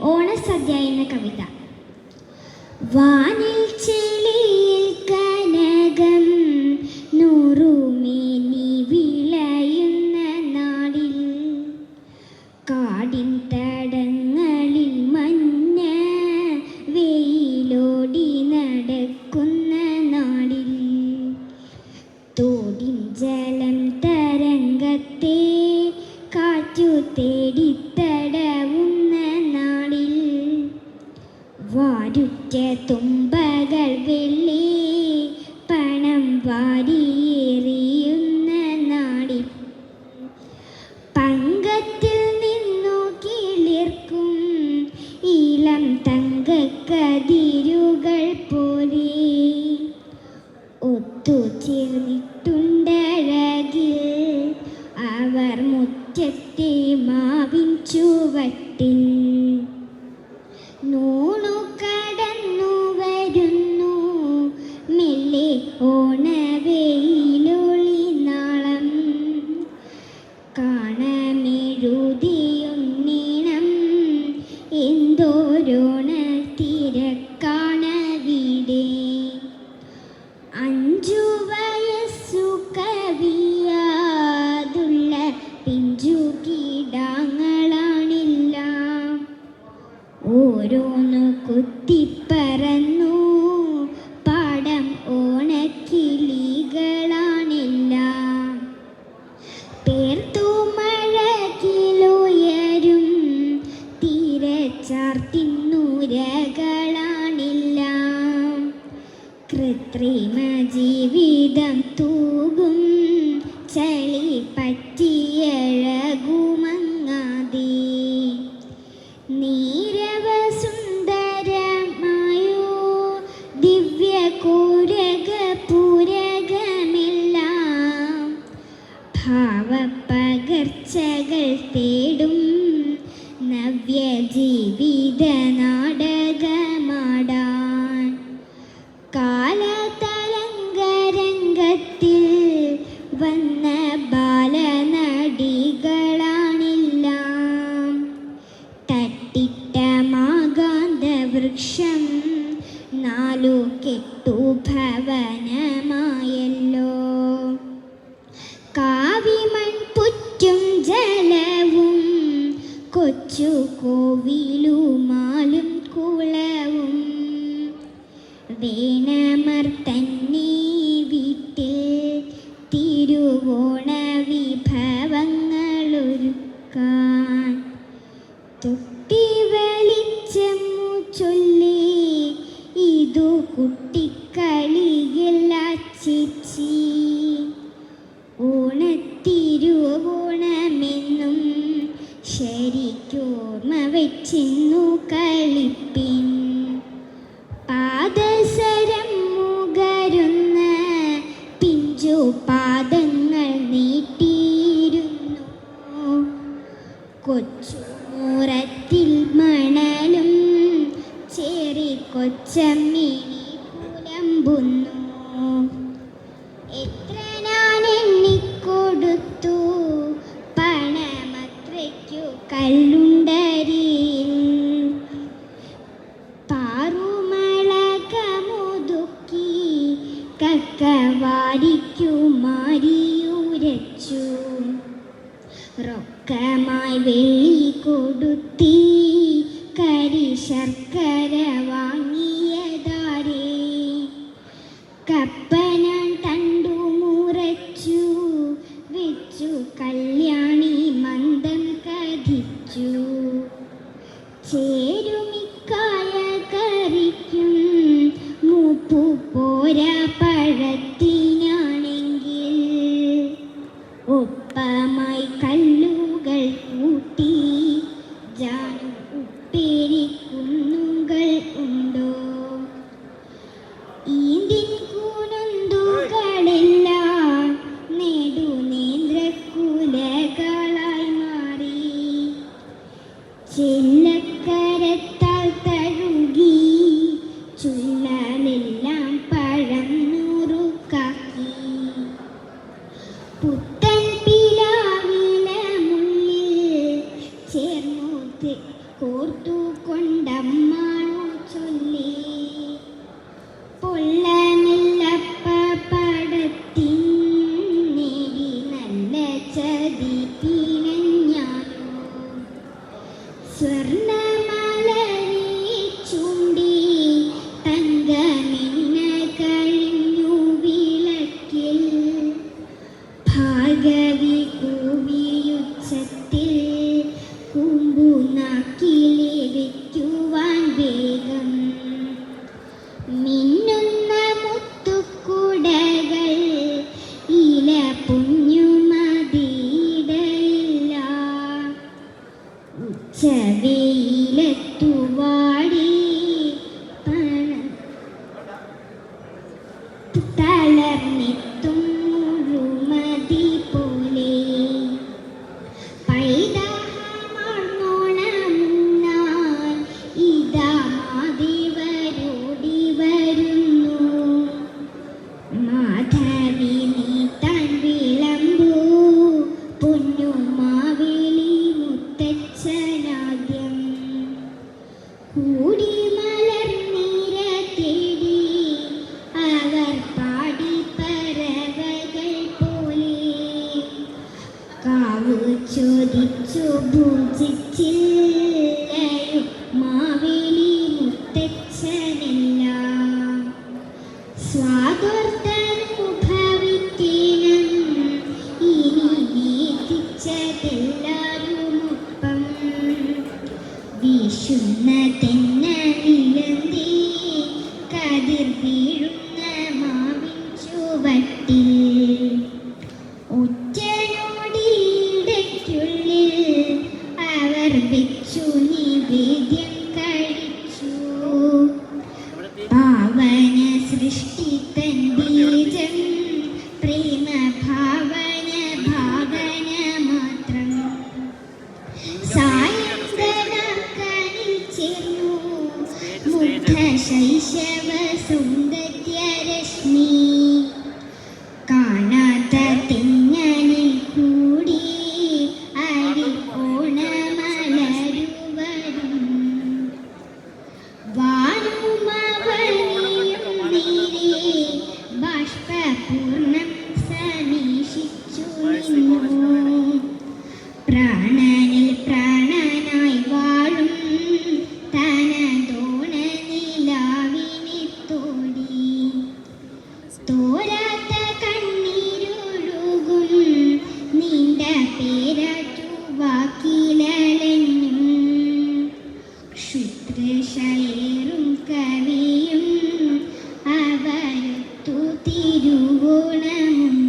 ഓണസദ്യ എന്ന കവിത. വാനിൽ ചെളിയിൽ വാരുറ്റ തുമ്പകൾ വെള്ളി പണം വാരിയേറിയുന്ന നാടി. പങ്കത്തിൽ നിന്നു കിളിർക്കും ഇളം തങ്കക്കതിരുകൾ ജീവിതം തൂകും. ചളി പറ്റിയഴകുമങ്ങാതെ നീരവ സുന്ദരമായോ? ദിവ്യ കൂരക പൂരകമെല്ലാം. ഭാവപ്പകർച്ചകൾ തേടും വന്ന ബാലനടികളാണെല്ലാം. തട്ടിട്ട മാകാന്ത വൃക്ഷം നാലു കെട്ടു ഭവനമായല്ലോ കാവിമൺ പുറ്റും ജലവും കൊച്ചു കോവിലുമാലും കുളവും. വേണമർ വെച്ചിന്നു കളിപ്പിൻ. പാദസരം മുകരുന്ന പിഞ്ചു പാദങ്ങൾ നീട്ടിയിരുന്നു. കൊച്ചു മുറത്തിൽ മണലും ചേറി കൊച്ചമ്മിണി ശർക്കര Should it to വേദ്യം കഴിച്ചു. പാവന സൃഷ്ടി തൻ ബീജം. പ്രേമ ഭാവന ഭാവന മാത്രം. സായന്തനക്കനിൽ ചേർന്നു. മുഗ്ധ ശൈശവ സുന്ദര ഷയറും കവിയും അവരുത്തു തിരുവോണമും